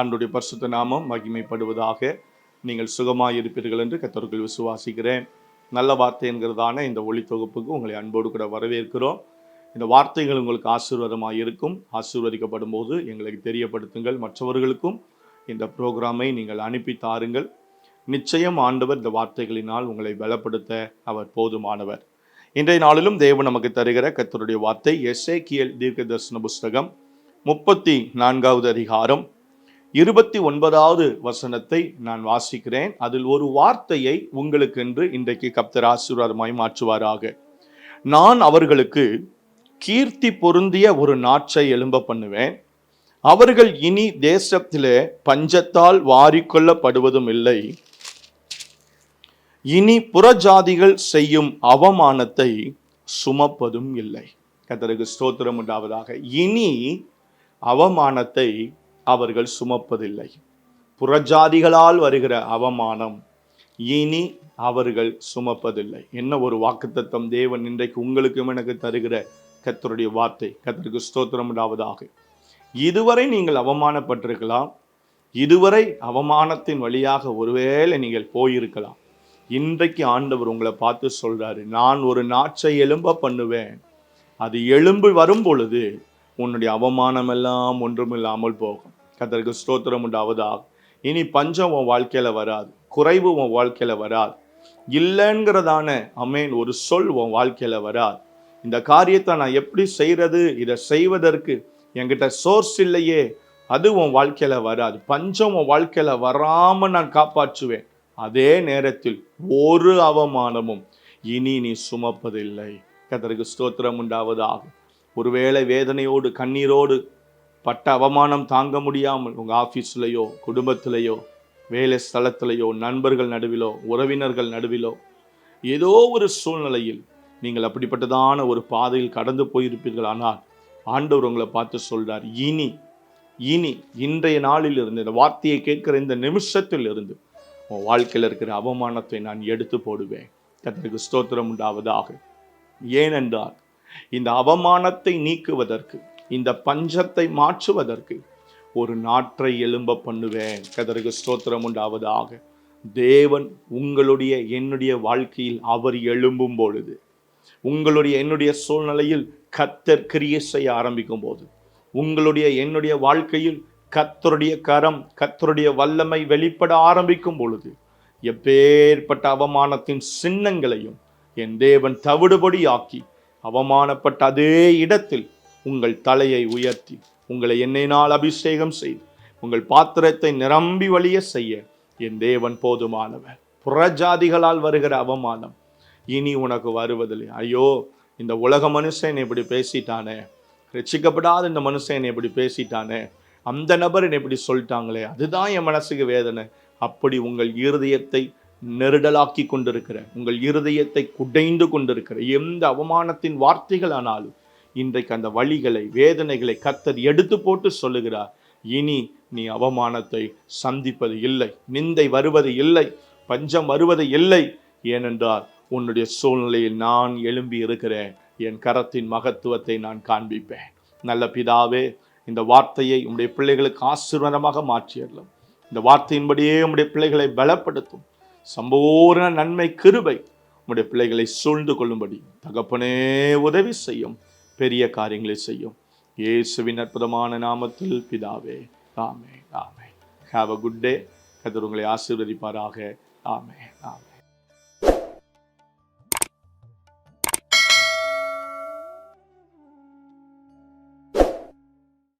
ஆண்டுடைய பரிசுத்த நாமம் மகிமைப்படுவதாக நீங்கள் சுகமாக இருப்பீர்கள் என்று கத்தர்கள் விசுவாசிக்கிறேன். நல்ல வார்த்தை என்கிறதான இந்த ஒளி தொகுப்புக்கு உங்களை அன்போடு கூட வரவேற்கிறோம். இந்த வார்த்தைகள் உங்களுக்கு ஆசீர்வாதமாக இருக்கும். ஆசீர்வதிக்கப்படும் போது எங்களுக்கு தெரியப்படுத்துங்கள். மற்றவர்களுக்கும் இந்த ப்ரோக்ராமை நீங்கள் அனுப்பி தாருங்கள். நிச்சயம் ஆண்டவர் இந்த வார்த்தைகளினால் உங்களை பலப்படுத்த அவர் போதுமானவர். இன்றைய நாளிலும் தேவன் நமக்கு தருகிற கத்தருடைய வார்த்தை எஸ்ஏகியல் தீர்க்க தரிசன புஸ்தகம் முப்பத்தி நான்காவது அதிகாரம் இருபத்தி ஒன்பதாவது வசனத்தை நான் வாசிக்கிறேன். அதில் ஒரு வார்த்தையை உங்களுக்கென்று இன்றைக்கு கப்தர் ஆசீர்வாதமாய் மாற்றுவாராக. நான் அவர்களுக்கு கீர்த்தி பொருந்திய ஒரு நாற்றை எழும்ப பண்ணுவேன். அவர்கள் இனி தேசத்திலே பஞ்சத்தால் வாரிக்கொள்ளப்படுவதும் இல்லை. இனி புறஜாதிகள் செய்யும் அவமானத்தை சுமப்பதும் இல்லை. கத்தருக்கு ஸ்தோத்திரம் உண்டாவதாக. இனி அவமானத்தை அவர்கள் சுமப்பதில்லை. புறஜாதிகளால் வருகிற அவமானம் இனி அவர்கள் சுமப்பதில்லை. என்ன ஒரு வாக்குத்தத்தம் தேவன் இன்றைக்கு உங்களுக்கும் எனக்கு தருகிற கத்தருடைய வார்த்தை. கத்தருக்கு ஸ்தோத்திரம் உண்டாவதாக. இதுவரை நீங்கள் அவமானப்பட்டிருக்கலாம். இதுவரை அவமானத்தின் வழியாக ஒருவேளை நீங்கள் போயிருக்கலாம். இன்றைக்கு ஆண்டவர் உங்களை பார்த்து சொல்றாரு நான் ஒரு நாச்சை எலும்ப பண்ணுவேன். அது எலும்பு வரும் பொழுது உன்னுடைய அவமானமெல்லாம் ஒன்றுமில்லாமல் போகும். கத்தருக்கு ஸ்தோத்திரம் உண்டாவதா இனி பஞ்சம் உன் வாழ்க்கையில் வராது. குறைவு உன் வாழ்க்கையில் வராது. இல்லைங்கிறதான அமேன் ஒரு சொல் உன் வாழ்க்கையில் வராது. இந்த காரியத்தை நான் எப்படி செய்கிறது இதை செய்வதற்கு என்கிட்ட சோர்ஸ் இல்லையே அது உன் வாழ்க்கையில் வராது. பஞ்சம் உன் வாழ்க்கையில் வராமல் நான் காப்பாற்றுவேன். அதே நேரத்தில் ஒரு அவமானமும் இனி நீ சுமப்பதில்லை. கத்தருக்கு ஸ்தோத்திரம் உண்டாவதாக. ஒருவேளை வேதனையோடு கண்ணீரோடு பட்ட அவமானம் தாங்க முடியாமல் உங்கள் ஆஃபீஸ்லேயோ குடும்பத்திலேயோ வேலை ஸ்தலத்திலேயோ நண்பர்கள் நடுவிலோ உறவினர்கள் நடுவிலோ ஏதோ ஒரு சூழ்நிலையில் நீங்கள் அப்படிப்பட்டதான ஒரு பாதையில் கடந்து போயிருப்பீர்கள். ஆனால் ஆண்டவர் உங்களை பார்த்து சொல்கிறார் இனி இனி இன்றைய நாளில் இருந்து இந்த வார்த்தையை கேட்கிற இந்த நிமிஷத்தில் இருந்து உன் வாழ்க்கையில் இருக்கிற அவமானத்தை நான் எடுத்து போடுவேன். கத்தருக்கு ஸ்தோத்திரம் உண்டாவதாக. ஏனென்றால் இந்த அவமானத்தை நீக்குவதற்கு இந்த பஞ்சத்தை மாற்றுவதற்கு ஒரு நாற்றை எழும்ப பண்ணுவேன். கதருக்கு ஸ்தோத்திரம் உண்டாவதாக. தேவன் உங்களுடைய என்னுடைய வாழ்க்கையில் அவர் எழும்பும் பொழுது உங்களுடைய என்னுடைய சூழ்நிலையில் கத்தர் கிரியை செய்ய ஆரம்பிக்கும் போது உங்களுடைய என்னுடைய வாழ்க்கையில் கத்தருடைய கரம் கத்தருடைய வல்லமை வெளிப்பட ஆரம்பிக்கும் பொழுது எப்பேற்பட்ட அவமானத்தின் சின்னங்களையும் என் தேவன் தவிடுபடியாக்கி அவமானப்பட்ட அதே இடத்தில் உங்கள் தலையை உயர்த்தி உங்களை எண்ணெயினால் அபிஷேகம் செய்து உங்கள் பாத்திரத்தை நிரம்பி வழிய செய்ய. என் தேவன் போதுமானவர். புறஜாதிகளால் வருகிற அவமானம். இனி உனக்கு வருவதில்லை. ஐயோ இந்த உலக மனுஷன் இப்படி பேசிட்டானே. ரட்சிக்கப்படாத இந்த மனுஷன் இப்படி பேசிட்டானே. அந்த நபர் என்னை இப்படி சொல்லிட்டாங்களே. அதுதான் என் மனசுக்கு வேதனை. அப்படி உங்கள் இருதயத்தை நெருடலாக்கி கொண்டிருக்கிற உங்கள் இருதயத்தை குடைந்து கொண்டிருக்கிற எந்த அவமானத்தின் வார்த்தைகள் ஆனாலும் இன்றைக்கு அந்த வழிகளை வேதனைகளை கத்தர் எடுத்து போட்டு சொல்லுகிறார். இனி நீ அவமானத்தை சந்திப்பது இல்லை நிந்தை வருவது இல்லை பஞ்சம் வருவது இல்லை. ஏனென்றால் உன்னுடைய சூழ்நிலையில் நான் எழும்பி இருக்கிறேன். என் கரத்தின் மகத்துவத்தை நான் காண்பிப்பேன். நல்ல பிதாவே இந்த வார்த்தையை உம்முடைய பிள்ளைகளுக்கு ஆசீர்வாதமாக மாற்றியறலாம் இந்த வார்த்தையின்படியே உம்முடைய பிள்ளைகளை பலப்படுத்தும். சம்பூர்ண நன்மை கிருபை உம்முடைய பிள்ளைகளை சூழ்ந்து கொள்ளும்படி தகப்பனே உதவி செய்யும். பெரிய காரியங்களை செய்யும். இயேசுவின் அற்புதமான நாமத்தில் பிதாவே ஆமே ஆமே ஹாவ் அ குட் டே கத்தர் உங்களை ஆசீர்வதிப்பாராக. ஆமே ஆமே